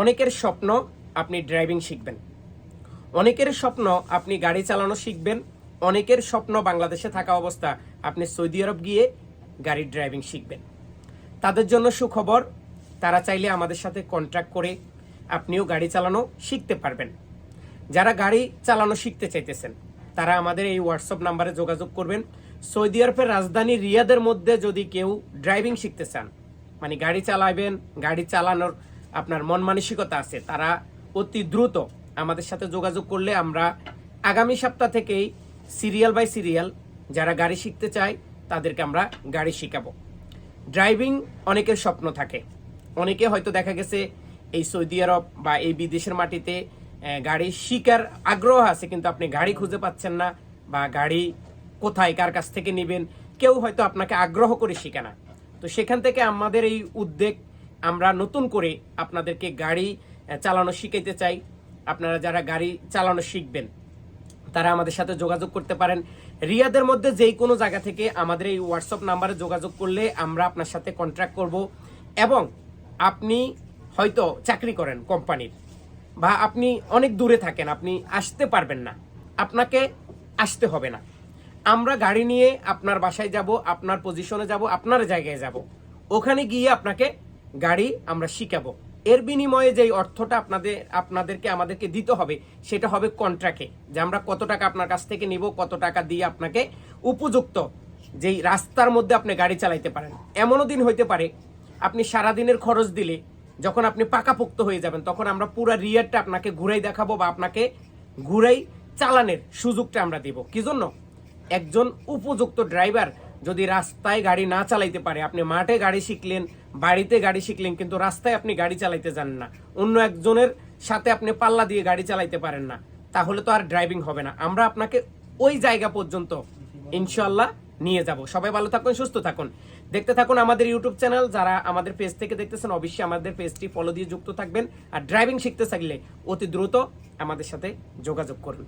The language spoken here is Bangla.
অনেকের স্বপ্ন আপনি ড্রাইভিং শিখবেন। অনেকের স্বপ্ন আপনি গাড়ি চালানো শিখবেন। অনেকের স্বপ্ন বাংলাদেশে থাকা অবস্থা আপনি সৌদি আরব গিয়ে গাড়ির ড্রাইভিং শিখবেন। তাদের জন্য সুখবর, তারা চাইলে আমাদের সাথে কন্ট্রাক্ট করে আপনিও গাড়ি চালানো শিখতে পারবেন। যারা গাড়ি চালানো শিখতে চাইতেছেন, তারা আমাদের এই হোয়াটসঅ্যাপ নাম্বারে যোগাযোগ করবেন। সৌদি আরবের রাজধানী রিয়াদের মধ্যে যদি কেউ ড্রাইভিং শিখতে চান মানে গাড়ি চালাবেন, গাড়ি চালানোর আপনার মন মানসিকতা আছে, তারা অতি দ্রুত আমাদের সাথে যোগাযোগ করলে আমরা আগামী সপ্তাহ থেকেই সিরিয়াল বাই সিরিয়াল যারা গাড়ি শিখতে চায়, তাদেরকে আমরা গাড়ি শিখাবো। ড্রাইভিং অনেকের স্বপ্ন থাকে। অনেকে হয়তো দেখা গেছে এই সৌদি আরব বা এই বিদেশের মাটিতে গাড়ি শিকার আগ্রহ আছে, কিন্তু আপনি গাড়ি খুঁজে পাচ্ছেন না বা গাড়ি কোথায়, কার কাছ থেকে নেবেন, কেউ হয়তো আপনাকে আগ্রহ করে শিখে না। তো সেখান থেকে আমাদের এই উদ্যোগ আমরা নতুন করে আপনাদেরকে গাড়ি চালানো শিখাইতে চাই। আপনারা যারা গাড়ি চালানো শিখবেন, তারা আমাদের সাথে যোগাযোগ করতে পারেন। রিয়াদের মধ্যে যেই কোনো জায়গা থেকে আমাদের এই হোয়াটসঅ্যাপ নাম্বারে যোগাযোগ করলে আমরা আপনার সাথে কন্ট্রাক্ট করব এবং আপনি হয়তো চাকরি করেন কোম্পানির বা আপনি অনেক দূরে থাকেন, আপনি আসতে পারবেন না। আপনাকে আসতে হবে না। আমরা গাড়ি নিয়ে আপনার বাসায় যাব, আপনার পজিশনে যাব, আপনার জায়গায় যাব। ওখানে গিয়ে আপনাকে গাড়ি আমরা শিখাবো। এর বিনিময়ে যেই অর্থটা আপনাদের আপনাদেরকে আমাদেরকে দিতে হবে, সেটা হবে কন্ট্রাক্টে যে আমরা কত টাকা আপনার কাছ থেকে নিব, কত টাকা দিয়ে আপনাকে উপযুক্ত যেই রাস্তার মধ্যে আপনি গাড়ি চালাইতে পারেন। এমনও দিন হইতে পারে, আপনি সারাদিনের খরচ দিলে, যখন আপনি পাকাপোক্ত হয়ে যাবেন, তখন আমরা পুরো রিয়ারটা আপনাকে ঘুরাই দেখাবো বা আপনাকে ঘুরাই চালানের সুযোগটা আমরা দিব। কি জন্য? একজন উপযুক্ত ড্রাইভার যদি রাস্তায় গাড়ি না চালাইতে পারে, আপনি মাঠে গাড়ি শিখলেন বাড়িতে গাড়ি শিখলেন, কিন্তু রাস্তায় আপনি গাড়ি চালাইতে যান না। অন্য একজনের সাথে আপনি পাল্লা দিয়ে গাড়ি চালাইতে পারেন না। তাহলে তো আর ড্রাইভিং হবে না। আমরা আপনাকে ওই জায়গা পর্যন্ত ইনশাল্লাহ নিয়ে যাব। সবাই ভালো থাকুন, সুস্থ থাকুন। দেখতে থাকুন আমাদের ইউটিউব চ্যানেল যারা আমাদের পেজ থেকে দেখতেছেন, অবশ্যই আমাদের পেজটি ফলো দিয়ে যুক্ত থাকবেন। আর ড্রাইভিং শিখতে থাকলে অতি দ্রুত আমাদের সাথে যোগাযোগ করুন।